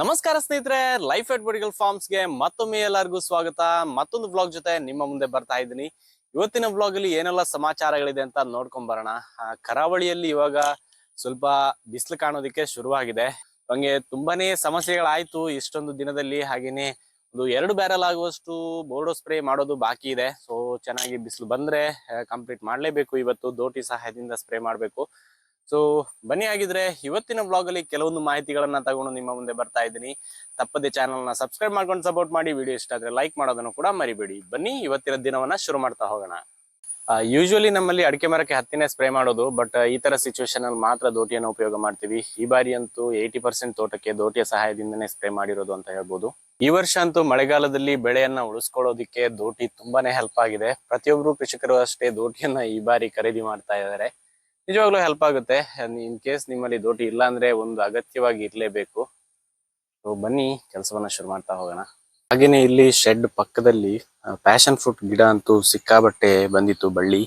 ನಮಸ್ಕಾರ ಸ್ನೇಹಿತರೆ ಲೈಫ್ ಎಟ್ ಫಾರ್ಮ್ಸ್ಗೆ ಮತ್ತೊಮ್ಮೆ ಎಲ್ಲರಿಗೂ ಸ್ವಾಗತ. ಮತ್ತೊಂದು ಬ್ಲಾಗ್ ಜೊತೆ ನಿಮ್ಮ ಮುಂದೆ ಬರ್ತಾ ಇದ್ದೀನಿ. ಇವತ್ತಿನ ಬ್ಲಾಗ್ ಅಲ್ಲಿ ಏನೆಲ್ಲ ಸಮಾಚಾರಗಳಿದೆ ಅಂತ ನೋಡ್ಕೊಂಡ್ ಬರೋಣ. ಕರಾವಳಿಯಲ್ಲಿ ಇವಾಗ ಸ್ವಲ್ಪ ಬಿಸಿಲು ಕಾಣೋದಕ್ಕೆ ಶುರುವಾಗಿದೆ. ಹಂಗೆ ತುಂಬಾನೇ ಸಮಸ್ಯೆಗಳಾಯ್ತು ಇಷ್ಟೊಂದು ದಿನದಲ್ಲಿ. ಹಾಗೇನೆ ಒಂದು ಎರಡು ಬ್ಯಾರಲ್ ಆಗುವಷ್ಟು ಬೋರ್ಡೋ ಸ್ಪ್ರೇ ಮಾಡೋದು ಬಾಕಿ ಇದೆ. ಸೊ ಚೆನ್ನಾಗಿ ಬಿಸಿಲು ಬಂದ್ರೆ ಕಂಪ್ಲೀಟ್ ಮಾಡ್ಲೇಬೇಕು. ಇವತ್ತು ದೋಟಿ ಸಹಾಯದಿಂದ ಸ್ಪ್ರೇ ಮಾಡ್ಬೇಕು. ಸೊ ಬನ್ನಿ ಆಗಿದ್ರೆ ಇವತ್ತಿನ ಬ್ಲಾಗ್ ಅಲ್ಲಿ ಕೆಲವೊಂದು ಮಾಹಿತಿಗಳನ್ನ ತಗೊಂಡು ನಿಮ್ಮ ಮುಂದೆ ಬರ್ತಾ ಇದ್ದೀನಿ. ತಪ್ಪದೆ ಚಾನಲ್ನ ಸಬ್ಸ್ಕ್ರೈಬ್ ಮಾಡ್ಕೊಂಡು ಸಪೋರ್ಟ್ ಮಾಡಿ. ವಿಡಿಯೋ ಇಷ್ಟ ಆದ್ರೆ ಲೈಕ್ ಮಾಡೋದನ್ನು ಕೂಡ ಮರಿಬೇಡಿ. ಬನ್ನಿ ಇವತ್ತಿನ ದಿನವನ್ನ ಶುರು ಮಾಡ್ತಾ ಹೋಗೋಣ. ಯೂಶುವಲಿ ನಮ್ಮಲ್ಲಿ ಅಡಿಕೆ ಮರಕ್ಕೆ ಹತ್ತಿನೇ ಸ್ಪ್ರೇ ಮಾಡೋದು ಬಟ್ ಈ ತರ ಸಿಚುವೇಶನ್ ಅಲ್ಲಿ ಮಾತ್ರ ದೋಟಿಯನ್ನು ಉಪಯೋಗ ಮಾಡ್ತೀವಿ. ಈ ಬಾರಿ ಅಂತೂ ಏಯ್ಟಿ ಪರ್ಸೆಂಟ್ ತೋಟಕ್ಕೆ ದೋಟಿಯ ಸಹಾಯದಿಂದನೇ ಸ್ಪ್ರೇ ಮಾಡಿರೋದು ಅಂತ ಹೇಳ್ಬೋದು. ಈ ವರ್ಷ ಅಂತೂ ಮಳೆಗಾಲದಲ್ಲಿ ಬೆಳೆಯನ್ನ ಉಳಿಸ್ಕೊಳ್ಳೋದಿಕ್ಕೆ ದೋಟಿ ತುಂಬಾನೇ ಹೆಲ್ಪ್ ಆಗಿದೆ. ಪ್ರತಿಯೊಬ್ರು ಕೃಷಿಕರು ಅಷ್ಟೇ ದೋಟಿಯನ್ನ ಈ ಬಾರಿ ಖರೀದಿ ಮಾಡ್ತಾ ಇದ್ದಾರೆ. ನಿಜವಾಗ್ಲೂ ಹೆಲ್ಪ್ ಆಗುತ್ತೆ. ಇನ್ ಕೇಸ್ ನಿಮ್ಮಲ್ಲಿ ದೋಟಿ ಇಲ್ಲ ಅಂದ್ರೆ ಒಂದು ಅಗತ್ಯವಾಗಿ ಇರಲೇಬೇಕು. ಸೊ ಬನ್ನಿ, ಕೆಲಸವನ್ನ ಶುರು ಮಾಡ್ತಾ ಹೋಗೋಣ. ಹಾಗೇನೆ ಇಲ್ಲಿ ಶೆಡ್ ಪಕ್ಕದಲ್ಲಿ ಪ್ಯಾಷನ್ ಫ್ರೂಟ್ ಗಿಡ ಅಂತೂ ಸಿಕ್ಕಾಬಟ್ಟೆ ಬಂದಿತ್ತು ಬಳ್ಳಿ.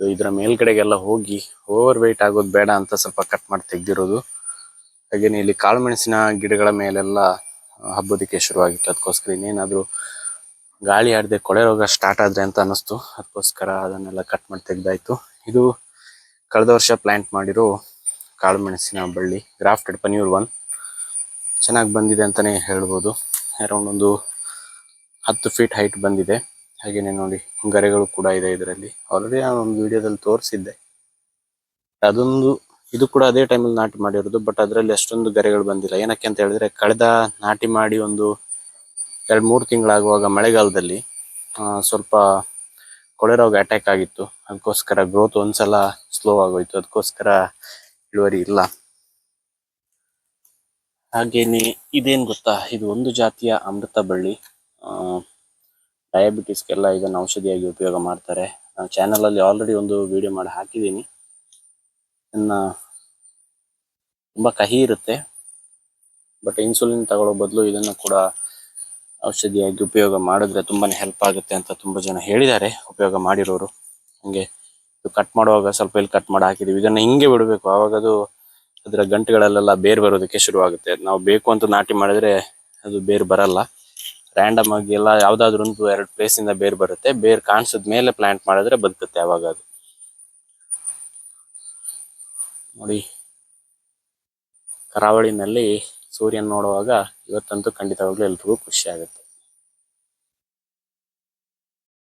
ಇದರ ಮೇಲ್ಗಡೆಗೆಲ್ಲ ಹೋಗಿ ಓವರ್ ವೆಯ್ಟ್ ಆಗೋದು ಬೇಡ ಅಂತ ಸ್ವಲ್ಪ ಕಟ್ ಮಾಡಿ ತೆಗ್ದಿರೋದು. ಹಾಗೇನೆ ಇಲ್ಲಿ ಕಾಳುಮೆಣಸಿನ ಗಿಡಗಳ ಮೇಲೆಲ್ಲ ಹಬ್ಬೋದಕ್ಕೆ ಹಬ್ಬೋದಿಕ್ಕೆ ಶುರುವಾಗಿತ್ತು. ಅದಕ್ಕೋಸ್ಕರ ಇನ್ನೇನಾದ್ರೂ ಗಾಳಿ ಆಡದೆ ಕೊಳೆ ರೋಗ ಸ್ಟಾರ್ಟ್ ಆದ್ರೆ ಅಂತ ಅನಿಸ್ತು ಅದಕ್ಕೋಸ್ಕರ ಅದನ್ನೆಲ್ಲ ಕಟ್ ಮಾಡಿ ತೆಗ್ದಾಯ್ತು. ಇದು ಕಳೆದ ವರ್ಷ ಪ್ಲಾಂಟ್ ಮಾಡಿರೋ ಕಾಳು ಮೆಣಸಿನ ಬಳ್ಳಿ ಗ್ರಾಫ್ಟೆಡ್ ಪನ್ಯೂರ್ ಒನ್ ಚೆನ್ನಾಗಿ ಬಂದಿದೆ ಅಂತಾನೆ ಹೇಳ್ಬೋದು. ಅರೌಂಡ್ ಒಂದು ಹತ್ತು ಫೀಟ್ ಹೈಟ್ ಬಂದಿದೆ. ಹಾಗೆಯೇ ನೋಡಿ, ಗರೆಗಳು ಕೂಡ ಇದೆ ಇದರಲ್ಲಿ. ಆಲ್ರೆಡಿ ನಾನು ಒಂದು ವಿಡಿಯೋದಲ್ಲಿ ತೋರಿಸಿದ್ದೆ. ಅದೊಂದು, ಇದು ಕೂಡ ಅದೇ ಟೈಮಲ್ಲಿ ನಾಟಿ ಮಾಡಿರೋದು ಬಟ್ ಅದರಲ್ಲಿ ಅಷ್ಟೊಂದು ಗರೆಗಳು ಬಂದಿಲ್ಲ. ಏನಕ್ಕೆ ಅಂತ ಹೇಳಿದ್ರೆ, ಕಳೆದ ನಾಟಿ ಮಾಡಿ ಒಂದು ಎರಡು ಮೂರು ತಿಂಗಳಾಗುವಾಗ ಮಳೆಗಾಲದಲ್ಲಿ ಸ್ವಲ್ಪ ಕೊಳೆ ರೋಗ ಅಟ್ಯಾಕ್ ಆಗಿತ್ತು. ಅದಕ್ಕೋಸ್ಕರ ಗ್ರೋತ್ ಒಂದ್ಸಲ ಸ್ಲೋ ಆಗೋಯ್ತು. ಅದಕ್ಕೋಸ್ಕರ ಇಳುವರಿ ಇಲ್ಲ. ಹಾಗೇನೆ ಇದೇನ್ ಗೊತ್ತಾ? ಇದು ಒಂದು ಜಾತಿಯ ಅಮೃತ ಬಳ್ಳಿ. ಡಯಾಬಿಟಿಸ್ಗೆಲ್ಲ ಇದನ್ನು ಔಷಧಿಯಾಗಿ ಉಪಯೋಗ ಮಾಡ್ತಾರೆ. ನಾನು ಚಾನಲ್ ಅಲ್ಲಿ ಆಲ್ರೆಡಿ ಒಂದು ವಿಡಿಯೋ ಮಾಡಿ ಹಾಕಿದ್ದೀನಿ. ಇನ್ನ ತುಂಬಾ ಕಹಿ ಇರುತ್ತೆ. ಬಟ್ ಇನ್ಸುಲಿನ್ ತಗೊಳ್ಳೋ ಬದಲು ಇದನ್ನ ಕೂಡ ಔಷಧಿಯಾಗಿ ಉಪಯೋಗ ಮಾಡಿದ್ರೆ ತುಂಬಾನೇ ಹೆಲ್ಪ್ ಆಗುತ್ತೆ ಅಂತ ತುಂಬಾ ಜನ ಹೇಳಿದ್ದಾರೆ, ಉಪಯೋಗ ಮಾಡಿರೋರು. ಹಂಗೆ ಕಟ್ ಮಾಡುವಾಗ ಸ್ವಲ್ಪ ಇಲ್ಲಿ ಕಟ್ ಮಾಡಿ ಹಾಕಿದೀವಿ. ಇದನ್ನ ಹಿಂಗೆ ಬಿಡಬೇಕು. ಅವಾಗ ಅದು ಅದರ ಗಂಟುಗಳಲ್ಲೆಲ್ಲ ಬೇರ್ ಬರೋದಕ್ಕೆ ಶುರು ಆಗುತ್ತೆ ನಾವು ಬೇಕು ಅಂತ ನಾಟಿ ಮಾಡಿದ್ರೆ ಅದು ಬೇರ್ ಬರಲ್ಲ. ರ್ಯಾಂಡಮ್ ಆಗಿ ಎಲ್ಲ ಯಾವ್ದಾದ್ರು ಒಂದು ಎರಡು ಪ್ಲೇಸ್ ಇಂದ ಬೇರ್ ಬರುತ್ತೆ. ಬೇರ್ ಕಾಣಿಸಿದ ಮೇಲೆ ಪ್ಲಾಂಟ್ ಮಾಡಿದ್ರೆ ಬದುಕುತ್ತೆ ಅವಾಗ ಅದು. ನೋಡಿ. ಕರಾವಳಿನಲ್ಲಿ ಸೂರ್ಯನ ನೋಡುವಾಗ ಇವತ್ತಂತೂ ಖಂಡಿತವಾಗ್ಲೂ ಎಲ್ರಿಗೂ ಖುಷಿ ಆಗುತ್ತೆ.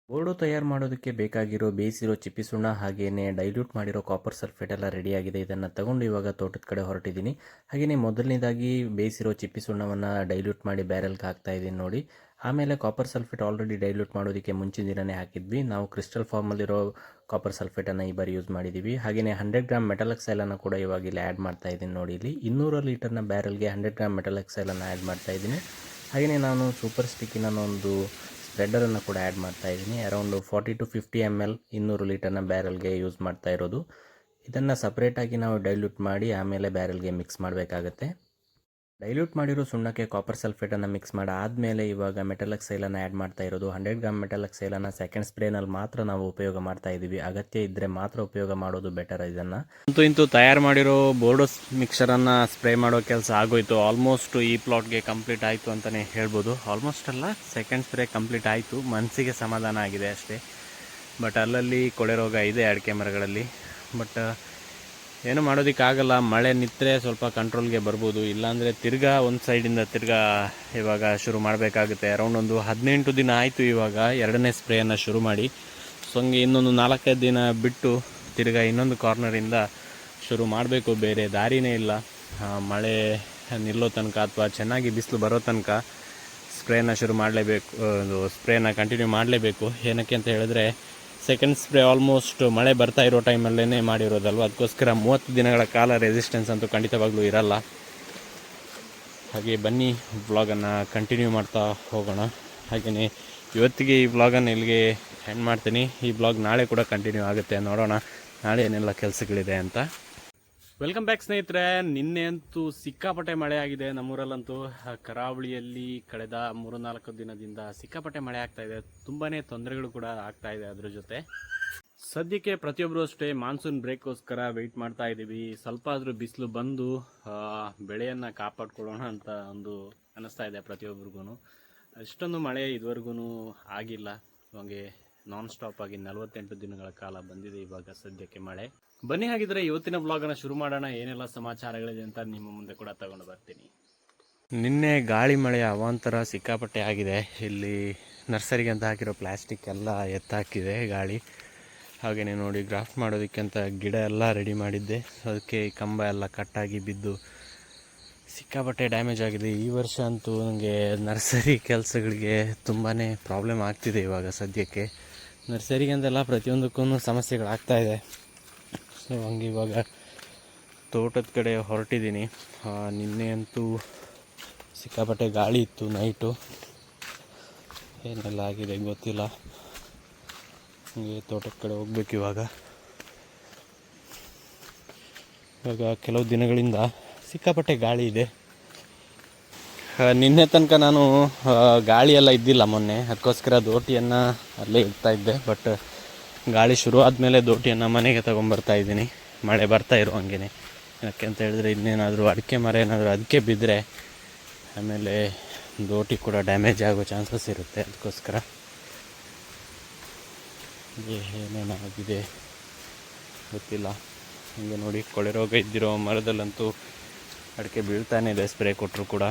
ಬೋರ್ಡು ತಯಾರು ಮಾಡೋದಕ್ಕೆ ಬೇಕಾಗಿರೋ ಬೇಯಿಸಿರೋ ಚಿಪ್ಪಿ ಸುಣ್ಣ ಹಾಗೇನೆ ಡೈಲ್ಯೂಟ್ ಮಾಡಿರೋ ಕಾಪರ್ ಸಲ್ಫೇಟ್ ಎಲ್ಲ ರೆಡಿಯಾಗಿದೆ ಇದನ್ನು ತಗೊಂಡು ಇವಾಗ ತೋಟದ ಕಡೆ ಹೊರಟಿದ್ದೀನಿ. ಹಾಗೆಯೇ ಮೊದಲನೇದಾಗಿ ಬೇಯಿಸಿರೋ ಚಿಪ್ಪಿ ಸುಣ್ಣವನ್ನು ಡೈಲ್ಯೂಟ್ ಮಾಡಿ ಬ್ಯಾರೆಲ್ಗೆ ಹಾಕ್ತಾ ಇದ್ದೀನಿ ನೋಡಿ. ಆಮೇಲೆ ಕಾಪರ್ ಸಲ್ಫೇಟ್ ಆಲ್ರೆಡಿ ಡೈಲ್ಯೂಟ್ ಮಾಡೋದಕ್ಕೆ ಮುಂಚಿನ ದಿನನೇ ಹಾಕಿದ್ವಿ. ನಾವು ಕ್ರಿಸ್ಟಲ್ ಫಾರ್ಮಲ್ಲಿರೋ ಕಾಪರ್ ಸಲ್ಫೇಟನ್ನು ಈ ಬಾರಿ ಯೂಸ್ ಮಾಡಿದ್ದೀವಿ ಹಾಗೆಯೇ ಹಂಡ್ರೆಡ್ ಗ್ರಾಮ್ ಮೆಟಲ್ ಎಕ್ಸೈಲನ್ನು ಕೂಡ ಇವಾಗ ಇಲ್ಲಿ ಆ್ಯಡ್ ಮಾಡ್ತಾ ಇದ್ದೀನಿ ನೋಡಿ ಇಲ್ಲಿ. ಇನ್ನೂರು ಲೀಟರ್ನ ಬ್ಯಾರಲ್ಗೆ ಹಂಡ್ರೆಡ್ ಗ್ರಾಮ್ ಮೆಟಲ್ ಎಕ್ಸೈಲನ್ನು ಆ್ಯಡ್ ಮಾಡ್ತಾ ಇದ್ದೀನಿ. ಹಾಗೆಯೇ ನಾನು ಸೂಪರ್ ಸ್ಟಿಕ್ಕಿನ ಒಂದು ಸ್ಪ್ರೆಡರನ್ನು ಕೂಡ ಆ್ಯಡ್ ಮಾಡ್ತಾ ಇದ್ದೀನಿ. Around forty to fifty M L ಇನ್ನೂರು ಲೀಟರ್ನ ಬ್ಯಾರಲ್ಗೆ ಯೂಸ್ ಮಾಡ್ತಾ ಇರೋದು. ಇದನ್ನು ಸಪ್ರೇಟಾಗಿ ನಾವು ಡೈಲ್ಯೂಟ್ ಮಾಡಿ ಆಮೇಲೆ ಬ್ಯಾರಲ್ಗೆ ಮಿಕ್ಸ್ ಮಾಡಬೇಕಾಗತ್ತೆ. ಡೈಲ್ಯೂಟ್ ಮಾಡಿರೋ ಸುಣ್ಣಕ್ಕೆ ಕಾಪರ್ ಸಲ್ಫೇಟನ್ನು ಮಿಕ್ಸ್ ಮಾಡಿ. ಆದಮೇಲೆ ಇವಾಗ ಮೆಟಲ್ ಎಕ್ಸೈಲನ್ನು ಆ್ಯಡ್ ಮಾಡ್ತಾ ಇರೋದು. ಹಂಡ್ರೆಡ್ ಗ್ರಾಮ್ ಮೆಟಲ್ ಎಕ್ಸೈಲನ್ನು ಸೆಕೆಂಡ್ ಸ್ಪ್ರೇನಲ್ಲಿ ಮಾತ್ರ ನಾವು ಉಪಯೋಗ ಮಾಡ್ತಾ ಇದ್ದೀವಿ ಅಗತ್ಯ ಇದ್ದರೆ ಮಾತ್ರ ಉಪಯೋಗ ಮಾಡೋದು ಬೆಟರ್ ಇದನ್ನು. ಅಂತೂ ಇಂತೂ ತಯಾರು ಮಾಡಿರೋ ಬೋರ್ಡೋಸ್ ಮಿಕ್ಸರನ್ನು ಸ್ಪ್ರೇ ಮಾಡೋ ಕೆಲಸ ಆಗೋಯ್ತು. ಆಲ್ಮೋಸ್ಟ್ ಈ ಪ್ಲಾಟ್ಗೆ ಕಂಪ್ಲೀಟ್ ಆಯಿತು ಅಂತಲೇ ಹೇಳ್ಬೋದು. ಆಲ್ಮೋಸ್ಟ್ ಅಲ್ಲ ಸೆಕೆಂಡ್ ಸ್ಪ್ರೇ ಕಂಪ್ಲೀಟ್ ಆಯಿತು. ಮನಸ್ಸಿಗೆ ಸಮಾಧಾನ ಆಗಿದೆ ಅಷ್ಟೇ. ಬಟ್ ಅಲ್ಲಲ್ಲಿ ಕೊಳೆ ರೋಗ ಇದೆ ಅಡಿಕೆ ಮರಗಳಲ್ಲಿ. ಬಟ್ ಏನು ಮಾಡೋದಕ್ಕಾಗಲ್ಲ, ಮಳೆ ನಿಂತರೆ ಸ್ವಲ್ಪ ಕಂಟ್ರೋಲ್ಗೆ ಬರ್ಬೋದು. ಇಲ್ಲಾಂದರೆ ತಿರ್ಗಾ ಒಂದು ಸೈಡಿಂದ ತಿರ್ಗಾ ಇವಾಗ ಶುರು ಮಾಡಬೇಕಾಗುತ್ತೆ. ಅರೌಂಡ್ ಒಂದು ಹದಿನೆಂಟು ದಿನ ಆಯಿತು ಇವಾಗ ಎರಡನೇ ಸ್ಪ್ರೇಯನ್ನು ಶುರು ಮಾಡಿ. ಸೊ ಹಂಗೆ ಇನ್ನೊಂದು ನಾಲ್ಕೈದು ದಿನ ಬಿಟ್ಟು ತಿರ್ಗಾ ಇನ್ನೊಂದು ಕಾರ್ನರಿಂದ ಶುರು ಮಾಡಬೇಕು. ಬೇರೆ ದಾರಿನೇ ಇಲ್ಲ. ಮಳೆ ನಿಲ್ಲೋ ತನಕ ಅಥವಾ ಚೆನ್ನಾಗಿ ಬಿಸಿಲು ಬರೋ ತನಕ ಸ್ಪ್ರೇನ ಶುರು ಮಾಡಲೇಬೇಕು ಸ್ಪ್ರೇನ ಕಂಟಿನ್ಯೂ ಮಾಡಲೇಬೇಕು. ಏನಕ್ಕೆ ಅಂತ ಹೇಳಿದ್ರೆ ಸೆಕೆಂಡ್ ಸ್ಪ್ರೇ ಆಲ್ಮೋಸ್ಟ್ ಮಳೆ ಬರ್ತಾ ಇರೋ ಟೈಮಲ್ಲೇ ಮಾಡಿರೋದಲ್ವ? ಅದಕ್ಕೋಸ್ಕರ ಮೂವತ್ತು ದಿನಗಳ ಕಾಲ ರೆಸಿಸ್ಟೆನ್ಸ್ ಅಂತೂ ಖಂಡಿತವಾಗ್ಲೂ ಇರಲ್ಲ. ಹಾಗೆ ಬನ್ನಿ ವ್ಲಾಗನ್ನು ಕಂಟಿನ್ಯೂ ಮಾಡ್ತಾ ಹೋಗೋಣ. ಹಾಗೆಯೇ ಇವತ್ತಿಗೆ ಈ ವ್ಲಾಗನ್ನು ಇಲ್ಲಿಗೆ ಎಂಡ್ ಮಾಡ್ತೀನಿ. ಈ ಬ್ಲಾಗ್ ನಾಳೆ ಕೂಡ ಕಂಟಿನ್ಯೂ ಆಗುತ್ತೆ, ನೋಡೋಣ. ನಾಳೆ ಏನೆಲ್ಲ ಕೆಲಸಗಳಿದೆ ಅಂತ. ವೆಲ್ಕಮ್ ಬ್ಯಾಕ್ ಸ್ನೇಹಿತರೆ. ನಿನ್ನೆ ಅಂತೂ ಸಿಕ್ಕಾಪಟ್ಟೆ ಮಳೆ ಆಗಿದೆ ನಮ್ಮೂರಲ್ಲಂತೂ. ಕರಾವಳಿಯಲ್ಲಿ ಕಳೆದ ಮೂರು ನಾಲ್ಕು ದಿನದಿಂದ ಸಿಕ್ಕಾಪಟ್ಟೆ ಮಳೆ ಆಗ್ತಾ ಇದೆ. ತುಂಬಾ ತೊಂದರೆಗಳು ಕೂಡ ಆಗ್ತಾ ಇದೆ ಅದ್ರ ಜೊತೆ. ಸದ್ಯಕ್ಕೆ ಪ್ರತಿಯೊಬ್ಬರು ಅಷ್ಟೇ ಮಾನ್ಸೂನ್ ಬ್ರೇಕ್ಗೋಸ್ಕರ ವೆಯ್ಟ್ ಮಾಡ್ತಾ ಇದ್ದೀವಿ. ಸ್ವಲ್ಪ ಆದರೂ ಬಿಸಿಲು ಬಂದು ಬೆಳೆಯನ್ನು ಕಾಪಾಡ್ಕೊಳ್ಳೋಣ ಅಂತ ಒಂದು ಅನ್ನಿಸ್ತಾ ಇದೆ ಪ್ರತಿಯೊಬ್ಬರಿಗೂ ಅಷ್ಟೊಂದು ಮಳೆ ಇದುವರೆಗೂ ಆಗಿಲ್ಲ. ಹಾಗೆ ನಾನ್ ಸ್ಟಾಪ್ ಆಗಿ ನಲವತ್ತೆಂಟು ದಿನಗಳ ಕಾಲ ಬಂದಿದೆ ಇವಾಗ ಸದ್ಯಕ್ಕೆ ಮಳೆ. ಬನ್ನಿ ಹಾಗಿದ್ರೆ ಇವತ್ತಿನ ಬ್ಲಾಗನ್ನು ಶುರು ಮಾಡೋಣ. ಏನೆಲ್ಲ ಸಮಾಚಾರಗಳಿದೆ ಅಂತ ನಿಮ್ಮ ಮುಂದೆ ಕೂಡ ತಗೊಂಡು ಬರ್ತೀನಿ. ನಿನ್ನೆ ಗಾಳಿ ಮಳೆ ಅವಾಂತರ ಸಿಕ್ಕಾಪಟ್ಟೆ ಆಗಿದೆ. ಇಲ್ಲಿ ನರ್ಸರಿಗೆ ಅಂತ ಹಾಕಿರೋ ಪ್ಲಾಸ್ಟಿಕ್ ಎಲ್ಲ ಎತ್ತಾಕಿದೆ ಗಾಳಿ. ಹಾಗೆಯೇ ನೋಡಿ ಗ್ರಾಫ್ಟ್ ಮಾಡೋದಕ್ಕೆ ಅಂತ ಗಿಡ ಎಲ್ಲ ರೆಡಿ ಮಾಡಿದ್ದೆ. ಅದಕ್ಕೆ ಕಂಬ ಎಲ್ಲ ಕಟ್ಟಾಗಿ ಬಿದ್ದು ಸಿಕ್ಕಾಪಟ್ಟೆ ಡ್ಯಾಮೇಜ್ ಆಗಿದೆ. ಈ ವರ್ಷ ಅಂತೂ ನನಗೆ ನರ್ಸರಿ ಕೆಲಸಗಳಿಗೆ ತುಂಬಾ ಪ್ರಾಬ್ಲಮ್ ಆಗ್ತಿದೆ ಇವಾಗ ಸದ್ಯಕ್ಕೆ. ನರ್ಸರಿಗೆ ಅಂತೆಲ್ಲ ಪ್ರತಿಯೊಂದಕ್ಕೂ ಸಮಸ್ಯೆಗಳಾಗ್ತಾ ಇದೆ. ಸೊ ಹಂಗೆ ಇವಾಗ ತೋಟದ ಕಡೆ ಹೊರಟಿದ್ದೀನಿ. ನಿನ್ನೆ ಅಂತೂ ಸಿಕ್ಕಾಪಟ್ಟೆ ಗಾಳಿ ಇತ್ತು ನೈಟು ಏನೆಲ್ಲ ಆಗಿದೆ ಗೊತ್ತಿಲ್ಲ. ಹಂಗೆ ತೋಟದ ಕಡೆ ಹೋಗ್ಬೇಕು ಇವಾಗ. ಇವಾಗ ಕೆಲವು ದಿನಗಳಿಂದ ಸಿಕ್ಕಾಪಟ್ಟೆ ಗಾಳಿ ಇದೆ. ನಿನ್ನೆ ತನಕ ನಾನು ಗಾಳಿಯೆಲ್ಲ ಇದ್ದಿಲ್ಲ ಮೊನ್ನೆ. ಅದಕ್ಕೋಸ್ಕರ ದೋಟಿಯನ್ನು ಅಲ್ಲೇ ಇಡ್ತಾ ಇದ್ದೆ ಬಟ್ ಗಾಳಿ ಶುರು ಆದಮೇಲೆ ದೋಟಿಯನ್ನು ಮನೆಗೆ ತೊಗೊಂಬರ್ತಾ ಇದ್ದೀನಿ. ಮಳೆ ಬರ್ತಾ ಇರೋ ಹಂಗೆ ಯಾಕೆ ಅಂತ ಹೇಳಿದ್ರೆ ಇನ್ನೇನಾದರೂ ಅಡಿಕೆ ಮರ ಏನಾದರೂ ಅದಕ್ಕೆ ಬಿದ್ದರೆ ಆಮೇಲೆ ದೋಟಿ ಕೂಡ ಡ್ಯಾಮೇಜ್ ಆಗೋ ಚಾನ್ಸಸ್ ಇರುತ್ತೆ ಅದಕ್ಕೋಸ್ಕರ. ಏನೇನಾಗಿದೆ ಗೊತ್ತಿಲ್ಲ. ಹೀಗೆ ನೋಡಿ ಕೊಳೆ ರೋಗ ಇದ್ದಿರೋ ಮರದಲ್ಲಂತೂ ಅಡಿಕೆ ಬೀಳ್ತಾನೆ ಇದೆ, ಸ್ಪ್ರೇ ಕೊಟ್ಟರು ಕೂಡ.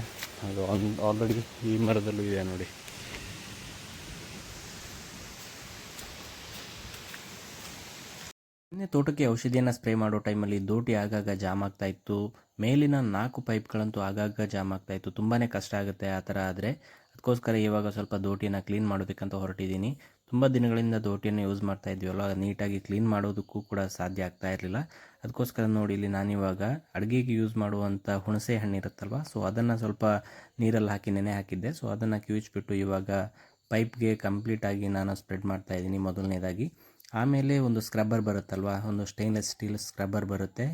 ಅದು ಆಲ್ರೆಡಿ ಈ ಮರದಲ್ಲೂ ಇದೆ ನೋಡಿ. ನಿನ್ನೆ ತೋಟಕ್ಕೆ ಔಷಧಿಯನ್ನು ಸ್ಪ್ರೇ ಮಾಡೋ ಟೈಮಲ್ಲಿ ದೋಟಿ ಆಗಾಗ ಜಾಮ್ ಆಗ್ತಾ ಇತ್ತು. ಮೇಲಿನ ನಾಲ್ಕು ಪೈಪ್ಗಳಂತೂ ಆಗಾಗ ಜಾಮ್ ಆಗ್ತಾ ಇತ್ತು. ತುಂಬಾ ಕಷ್ಟ ಆಗುತ್ತೆ ಆ ಥರ ಆದರೆ ಅದಕ್ಕೋಸ್ಕರ ಇವಾಗ ಸ್ವಲ್ಪ ದೋಟಿನ ಕ್ಲೀನ್ ಮಾಡೋದಕ್ಕಂತ ಹೊರಟಿದ್ದೀನಿ. ತುಂಬ ದಿನಗಳಿಂದ ದೋಟಿಯನ್ನು ಯೂಸ್ ಮಾಡ್ತಾ ಇದ್ವಲ್ಲ ನೀಟಾಗಿ ಕ್ಲೀನ್ ಮಾಡೋದಕ್ಕೂ ಕೂಡ ಸಾಧ್ಯ ಆಗ್ತಾ ಇರಲಿಲ್ಲ. ಅದಕ್ಕೋಸ್ಕರ ನೋಡಿ ಇಲ್ಲಿ ನಾನಿವಾಗ ಅಡುಗೆಗೆ ಯೂಸ್ ಮಾಡುವಂಥ ಹುಣಸೆ ಹಣ್ಣು ಇರುತ್ತಲ್ವ, ಸೊ ಅದನ್ನು ಸ್ವಲ್ಪ ನೀರಲ್ಲಿ ಹಾಕಿ, ನೆನೆ ಹಾಕಿದ್ದೆ. ಸೊ ಅದನ್ನು ಕಿವಿಚ್ಬಿಟ್ಟು ಇವಾಗ ಪೈಪ್ಗೆ ಕಂಪ್ಲೀಟಾಗಿ ನಾನು ಸ್ಪ್ರೆಡ್ ಮಾಡ್ತಾ ಇದ್ದೀನಿ ಮೊದಲನೇದಾಗಿ. ಆಮೇಲೆ ಒಂದು ಸ್ಕ್ರಬ್ಬರ್ ಬರುತ್ತಲ್ವ? ಒಂದು ಸ್ಟೈನ್ಲೆಸ್ ಸ್ಟೀಲ್ ಸ್ಕ್ರಬ್ಬರ್ ಬರುತ್ತೆ.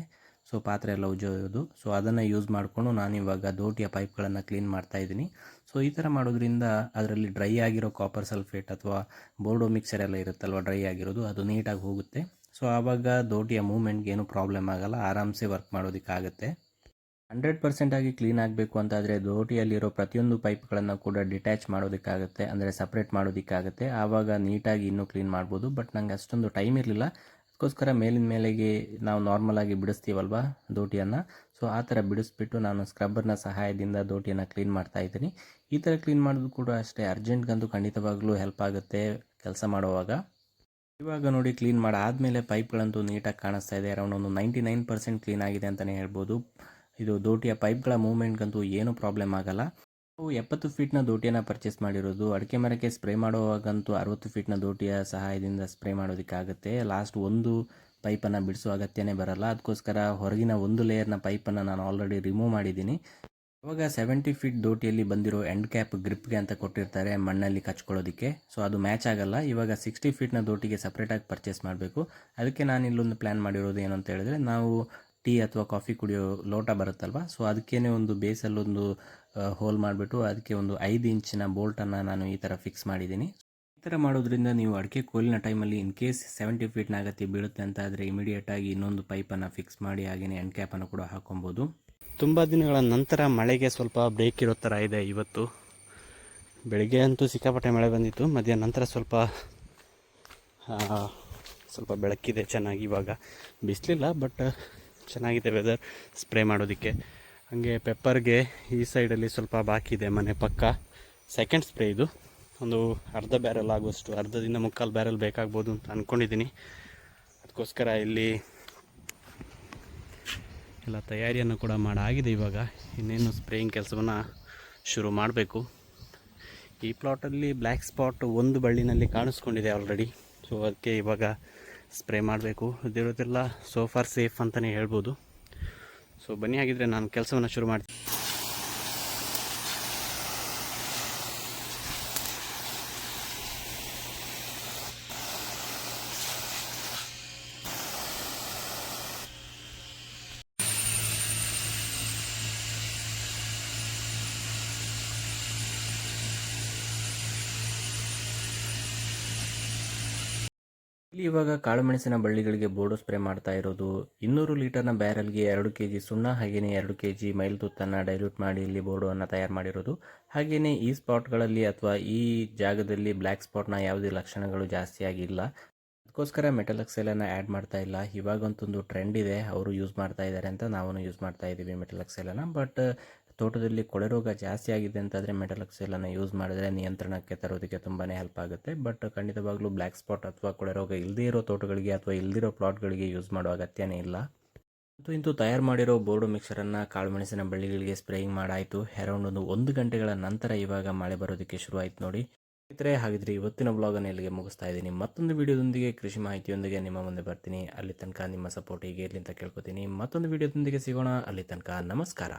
ಸೊ ಪಾತ್ರೆ ಎಲ್ಲ ಉಜ್ಜೋದು. ಸೊ ಅದನ್ನು ಯೂಸ್ ಮಾಡಿಕೊಂಡು ನಾನು ಇವಾಗ ದೋಟಿಯ ಪೈಪ್ಗಳನ್ನು ಕ್ಲೀನ್ ಮಾಡ್ತಾ ಇದ್ದೀನಿ. ಸೊ ಈ ಥರ ಮಾಡೋದ್ರಿಂದ ಅದರಲ್ಲಿ ಡ್ರೈ ಆಗಿರೋ ಕಾಪರ್ ಸಲ್ಫೇಟ್ ಅಥವಾ ಬೋರ್ಡೋ ಮಿಕ್ಸರ್ ಎಲ್ಲ ಇರುತ್ತಲ್ವ? ಡ್ರೈ ಆಗಿರೋದು, ಅದು ನೀಟಾಗಿ ಹೋಗುತ್ತೆ. ಸೊ ಆವಾಗ ದೋಟಿಯ ಮೂಮೆಂಟ್ಗೆ ಏನೂ ಪ್ರಾಬ್ಲಮ್ ಆಗೋಲ್ಲ. ಆರಾಮ್ಸೆ ವರ್ಕ್ ಮಾಡೋದಕ್ಕಾಗುತ್ತೆ. ಹಂಡ್ರೆಡ್ ಪರ್ಸೆಂಟಾಗಿ ಕ್ಲೀನ್ ಆಗಬೇಕು ಅಂತಾದರೆ ದೋಟಿಯಲ್ಲಿರೋ ಪ್ರತಿಯೊಂದು ಪೈಪ್ಗಳನ್ನು ಕೂಡ ಡಿಟ್ಯಾಚ್ ಮಾಡೋದಕ್ಕಾಗುತ್ತೆ, ಅಂದರೆ ಸಪ್ರೇಟ್ ಮಾಡೋದಕ್ಕಾಗುತ್ತೆ. ಆವಾಗ ನೀಟಾಗಿ ಇನ್ನೂ ಕ್ಲೀನ್ ಮಾಡ್ಬೋದು, ಬಟ್ ನಂಗೆ ಅಷ್ಟೊಂದು ಟೈಮ್ ಇರಲಿಲ್ಲ. ಅದಕ್ಕೋಸ್ಕರ ಮೇಲಿನ ಮೇಲೆಗೆ ನಾವು ನಾರ್ಮಲಾಗಿ ಬಿಡಿಸ್ತೀವಲ್ವ ದೋಟಿಯನ್ನು ಸೊ, ಆ ಥರ ಬಿಡಿಸ್ಬಿಟ್ಟು ನಾನು ಸ್ಕ್ರಬ್ಬರ್ನ ಸಹಾಯದಿಂದ ದೋಟಿಯನ್ನು ಕ್ಲೀನ್ ಮಾಡ್ತಾ ಇದ್ದೀನಿ. ಈ ಥರ ಕ್ಲೀನ್ ಮಾಡೋದು ಕೂಡ ಅಷ್ಟೇ. ಅರ್ಜೆಂಟ್ಗಂತೂ ಖಂಡಿತವಾಗ್ಲೂ ಹೆಲ್ಪ್ ಆಗುತ್ತೆ ಕೆಲಸ ಮಾಡುವಾಗ. ಇವಾಗ ನೋಡಿ, ಕ್ಲೀನ್ ಮಾಡಾದಮೇಲೆ ಪೈಪ್ಗಳಂತೂ ನೀಟಾಗಿ ಕಾಣಿಸ್ತಾ ಇದೆ. ಅರೌಂಡ್ ಒಂದು ನೈಂಟಿ ನೈನ್ ಪರ್ಸೆಂಟ್ ಕ್ಲೀನ್ ಆಗಿದೆ ಅಂತಲೇ ಹೇಳ್ಬೋದು. ಇದು ದೋಟಿಯ ಪೈಪ್ಗಳ ಮೂವ್ಮೆಂಟ್ಗಂತೂ ಏನೂ ಪ್ರಾಬ್ಲಮ್ ಆಗಲ್ಲ. ನಾವು ಎಪ್ಪತ್ತು ಫೀಟ್ನ ದೋಟಿಯನ್ನು ಪರ್ಚೇಸ್ ಮಾಡಿರೋದು. ಅಡಿಕೆ ಮರಕ್ಕೆ ಸ್ಪ್ರೇ ಮಾಡುವಾಗಂತೂ ಅರವತ್ತು ಫೀಟ್ನ ದೋಟಿಯ ಸಹಾಯದಿಂದ ಸ್ಪ್ರೇ ಮಾಡೋದಕ್ಕಾಗುತ್ತೆ. ಲಾಸ್ಟ್ ಒಂದು ಪೈಪನ್ನು ಬಿಡಿಸೋ ಅಗತ್ಯನೇ ಬರಲ್ಲ. ಅದಕ್ಕೋಸ್ಕರ ಹೊರಗಿನ ಒಂದು ಲೇಯರ್ನ ಪೈಪನ್ನು ನಾನು ಆಲ್ರೆಡಿ ರಿಮೂವ್ ಮಾಡಿದ್ದೀನಿ. ಇವಾಗ ಸೆವೆಂಟಿ ಫೀಟ್ ದೋಟಿಯಲ್ಲಿ ಬಂದಿರೋ ಎಂಡ್ ಕ್ಯಾಪ್ ಗ್ರಿಪ್ಗೆ ಅಂತ ಕೊಟ್ಟಿರ್ತಾರೆ ಮಣ್ಣಲ್ಲಿ ಕಚ್ಕೊಳ್ಳೋದಕ್ಕೆ. ಸೊ ಅದು ಮ್ಯಾಚ್ ಆಗಲ್ಲ. ಇವಾಗ ಸಿಕ್ಸ್ಟಿ ಫೀಟ್ನ ದೋಟಿಗೆ ಸಪ್ರೇಟಾಗಿ ಪರ್ಚೇಸ್ ಮಾಡಬೇಕು. ಅದಕ್ಕೆ ನಾನು ಇಲ್ಲೊಂದು ಪ್ಲ್ಯಾನ್ ಮಾಡಿರೋದು ಏನು ಅಂತ ಹೇಳಿದ್ರೆ ನಾವು ಟೀ ಅಥವಾ ಕಾಫಿ ಕುಡಿಯೋ ಲೋಟ ಬರುತ್ತಲ್ವ? ಸೊ ಅದಕ್ಕೇ ಒಂದು ಬೇಸಲ್ಲೊಂದು ಹೋಲ್ ಮಾಡಿಬಿಟ್ಟು ಅದಕ್ಕೆ ಒಂದು ಐದು ಇಂಚಿನ ಬೋಲ್ಟನ್ನು ನಾನು ಈ ಥರ ಫಿಕ್ಸ್ ಮಾಡಿದ್ದೀನಿ. ಈ ಥರ ಮಾಡೋದ್ರಿಂದ ನೀವು ಅಡಿಕೆ ಕೋಲಿನ ಟೈಮಲ್ಲಿ ಇನ್ ಕೇಸ್ ಸೆವೆಂಟಿ ಫೀಟ್ನ ಅಗತ್ಯ ಬೀಳುತ್ತೆ ಅಂತ ಆದರೆ ಇಮಿಡಿಯೇಟಾಗಿ ಇನ್ನೊಂದು ಪೈಪನ್ನು ಫಿಕ್ಸ್ ಮಾಡಿ ಹಾಗೆಯೇ ಎಂಡ್ ಕ್ಯಾಪನ್ನು ಕೂಡ ಹಾಕೊಬೋದು. ತುಂಬ ದಿನಗಳ ನಂತರ ಮಳೆಗೆ ಸ್ವಲ್ಪ ಬ್ರೇಕ್ ಇರೋ ಥರ ಇದೆ ಇವತ್ತು. ಬೆಳಿಗ್ಗೆ ಅಂತೂ ಸಿಕ್ಕಾಪಟ್ಟೆ ಮಳೆ ಬಂದಿತ್ತು. ಮಧ್ಯಾಹ್ನ ನಂತರ ಸ್ವಲ್ಪ ಸ್ವಲ್ಪ ಬೆಳಕಿದೆ ಚೆನ್ನಾಗಿ ಇವಾಗ. ಬಿಸಿಲಿಲ್ಲ ಬಟ್ ಚೆನ್ನಾಗಿದೆ ವೆದರ್ ಸ್ಪ್ರೇ ಮಾಡೋದಕ್ಕೆ. ಹಾಗೆ ಪೆಪ್ಪರ್ಗೆ ಈ ಸೈಡಲ್ಲಿ ಸ್ವಲ್ಪ ಬಾಕಿ ಇದೆ ಮನೆ ಪಕ್ಕ. ಸೆಕೆಂಡ್ ಸ್ಪ್ರೇ ಇದು. ಒಂದು ಅರ್ಧ ಬ್ಯಾರಲ್ ಆಗುವಷ್ಟು, ಅರ್ಧದಿಂದ ಮುಕ್ಕಾಲು ಬ್ಯಾರಲ್ ಬೇಕಾಗ್ಬೋದು ಅಂತ ಅಂದ್ಕೊಂಡಿದ್ದೀನಿ ಅದಕ್ಕೋಸ್ಕರ ಇಲ್ಲಿ ಎಲ್ಲ ತಯಾರಿಯನ್ನು ಕೂಡ ಮಾಡಾಗಿದೆ ಇವಾಗ. ಇನ್ನೇನು ಸ್ಪ್ರೇಯಿಂಗ್ ಕೆಲಸವನ್ನು ಶುರು ಮಾಡಬೇಕು. ಈ ಪ್ಲಾಟಲ್ಲಿ ಬ್ಲ್ಯಾಕ್ ಸ್ಪಾಟ್ ಒಂದು ಬಳ್ಳಿನಲ್ಲಿ ಕಾಣಿಸ್ಕೊಂಡಿದೆ ಆಲ್ರೆಡಿ ಸೊ ಅದಕ್ಕೆ ಇವಾಗ ಸ್ಪ್ರೇ ಮಾಡಬೇಕು. ಇದಿರೋದೆಲ್ಲ ಸೋಫಾರ್ ಸೇಫ್ ಅಂತಲೇ ಹೇಳ್ಬೋದು. ಸೊ ಬನ್ನಿ ಹಾಗಿದ್ರೆ ನಾನು ಕೆಲಸವನ್ನು ಶುರು ಮಾಡ್ತೀನಿ. ಇಲ್ಲಿ ಇವಾಗ ಕಾಳುಮೆಣಸಿನ ಬಳ್ಳಿಗಳಿಗೆ ಬೋರ್ಡೋ ಸ್ಪ್ರೇ ಮಾಡ್ತಾ ಇರೋದು. ಇನ್ನೂರು ಲೀಟರ್ನ ಬ್ಯಾರಲ್ಗೆ ಎರಡು ಕೆ ಜಿ ಸುಣ್ಣ ಹಾಗೆಯೇ ಎರಡು ಕೆ ಜಿ ಮೈಲ್ ತುತ್ತನ್ನು ಡೈಲ್ಯೂಟ್ ಮಾಡಿ ಇಲ್ಲಿ ಬೋರ್ಡೋವನ್ನು ತಯಾರು ಮಾಡಿರೋದು. ಹಾಗೆಯೇ ಈ ಸ್ಪಾಟ್ಗಳಲ್ಲಿ ಅಥವಾ ಈ ಜಾಗದಲ್ಲಿ ಬ್ಲ್ಯಾಕ್ ಸ್ಪಾಟ್ನ ಯಾವುದೇ ಲಕ್ಷಣಗಳು ಜಾಸ್ತಿಯಾಗಿಲ್ಲ ಅದಕ್ಕೋಸ್ಕರ ಮೆಟಲ್ ಅಕ್ಸೆಲನ್ನು ಆ್ಯಡ್ ಮಾಡ್ತಾ ಇಲ್ಲ. ಇವಾಗಂತೊಂದು ಟ್ರೆಂಡ್ ಇದೆ. ಅವರು ಯೂಸ್ ಮಾಡ್ತಾ ಇದ್ದಾರೆ ಅಂತ ನಾವು ಯೂಸ್ ಮಾಡ್ತಾ ಇದ್ದೀವಿ ಮೆಟಲ್ ಅಕ್ಸೆಲನ್ನು ಬಟ್ ತೋಟದಲ್ಲಿ ಕೊಳೆ ರೋಗ ಜಾಸ್ತಿ ಆಗಿದೆ ಅಂತಾದರೆ ಮೆಟಲಕ್ಸೆಲನ್ನು ಯೂಸ್ ಮಾಡಿದ್ರೆ ನಿಯಂತ್ರಣಕ್ಕೆ ತರೋದಕ್ಕೆ ತುಂಬಾ ಹೆಲ್ಪ್ ಆಗುತ್ತೆ. ಬಟ್ ಖಂಡಿತವಾಗ್ಲೂ ಬ್ಲ್ಯಾಕ್ ಸ್ಪಾಟ್ ಅಥವಾ ಕೊಳೆ ರೋಗ ಇಲ್ಲದೇ ಇರೋ ತೋಟಗಳಿಗೆ ಅಥವಾ ಇಲ್ಲದಿರೋ ಪ್ಲಾಟ್ಗಳಿಗೆ ಯೂಸ್ ಮಾಡೋ ಅಗತ್ಯನೇ ಇಲ್ಲ. ಮತ್ತು ಇಂತು ತಯಾರು ಮಾಡಿರೋ ಬೋರ್ಡು ಮಿಕ್ಸರನ್ನು ಕಾಳುಮೆಣಸಿನ ಬಳ್ಳಿಗಳಿಗೆ ಸ್ಪ್ರೇಯಿಂಗ್ ಮಾಡಾಯಿತು. ಅರೌಂಡ್ ಒಂದು ಒಂದು ಗಂಟೆಗಳ ನಂತರ ಇವಾಗ ಮಳೆ ಬರೋದಕ್ಕೆ ಶುರುವಾಯಿತು ನೋಡಿ. ಸ್ನೇಹಿತರೆ, ಹಾಗಿದ್ರೆ ಇವತ್ತಿನ ಬ್ಲಾಗನ್ನು ಇಲ್ಲಿಗೆ ಮುಗಿಸ್ತಾ ಇದ್ದೀನಿ. ಮತ್ತೊಂದು ವಿಡಿಯೋದೊಂದಿಗೆ ಕೃಷಿ ಮಾಹಿತಿಯೊಂದಿಗೆ ನಿಮ್ಮ ಮುಂದೆ ಬರ್ತೀನಿ. ಅಲ್ಲಿ ತನಕ ನಿಮ್ಮ ಸಪೋರ್ಟ್ ಹೀಗೆ ಇರಲಿ ಅಂತ ಕೇಳ್ಕೊತೀನಿ. ಮತ್ತೊಂದು ವಿಡಿಯೋದೊಂದಿಗೆ ಸಿಗೋಣ. ಅಲ್ಲಿ ತನಕ ನಮಸ್ಕಾರ.